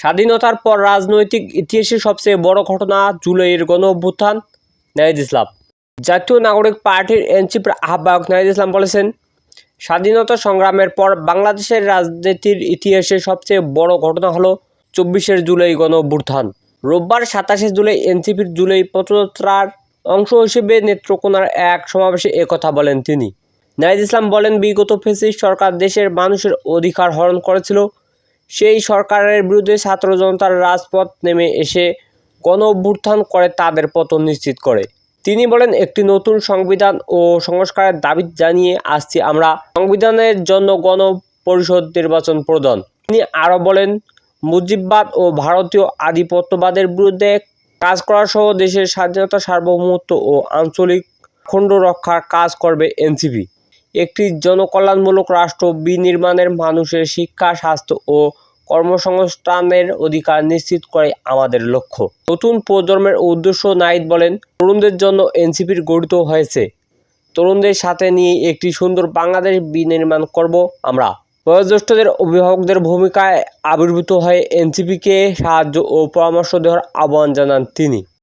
স্বাধীনতার পর রাজনৈতিক ইতিহাসে সবচেয়ে বড় ঘটনা জুলাইয়ের গণ অভ্যুত্থান নাহিদ ইসলাম। জাতীয় নাগরিক পার্টির এনসিপির আহ্বায়ক নাহিদ ইসলাম বলেছেন, স্বাধীনতা সংগ্রামের পর বাংলাদেশের রাজনীতির ইতিহাসে সবচেয়ে বড় ঘটনা হলো চব্বিশের জুলাই গণ অভ্যুত্থান রোববার সাতাশে জুলাই এনসিপির জুলাই পথযাত্রার অংশ হিসেবে নেত্রকোনার এক সমাবেশে একথা বলেন তিনি। নাহিদ ইসলাম বলেন, বিগত ফেসিস্ট সরকার দেশের মানুষের অধিকার হরণ করেছিল সেই সরকারের বিরুদ্ধে ছাত্র জনতার রাজপথ নেমে এসে গণ অভ্যুত্থান করে তাদের পতন নিশ্চিত করে। তিনি বলেন, একটি নতুন সংবিধান ও সংস্কারের দাবি জানিয়ে আসছি আমরা। সংবিধানের জন্য গণ পরিষদ নির্বাচন প্রদান তিনি আরও বলেন, মুজিববাদ ও ভারতীয় আধিপত্যবাদের বিরুদ্ধে কাজ করা সহ দেশের স্বাধীনতা সার্বভৌমত্ব ও আঞ্চলিক খণ্ড রক্ষার কাজ করবে এনসিপি। একটি জনকল্যাণমূলক রাষ্ট্র বিনির্মাণের মানুষের শিক্ষা, স্বাস্থ্য ও কর্মসংস্থানের অধিকার নিশ্চিত করাই আমাদের লক্ষ্য। নতুন প্রজন্মের উদ্দেশ্য নাইদ বলেন, তরুণদের জন্য এনসিপির গঠিত হয়েছে। তরুণদের সাথে নিয়ে একটি সুন্দর বাংলাদেশ বিনির্মাণ করব আমরা। বয়োজ্যেষ্ঠদের অভিভাবকদের ভূমিকায় আবির্ভূত হয়ে এনসিপিকে সাহায্য ও পরামর্শ দেওয়ার আহ্বান জানান তিনি।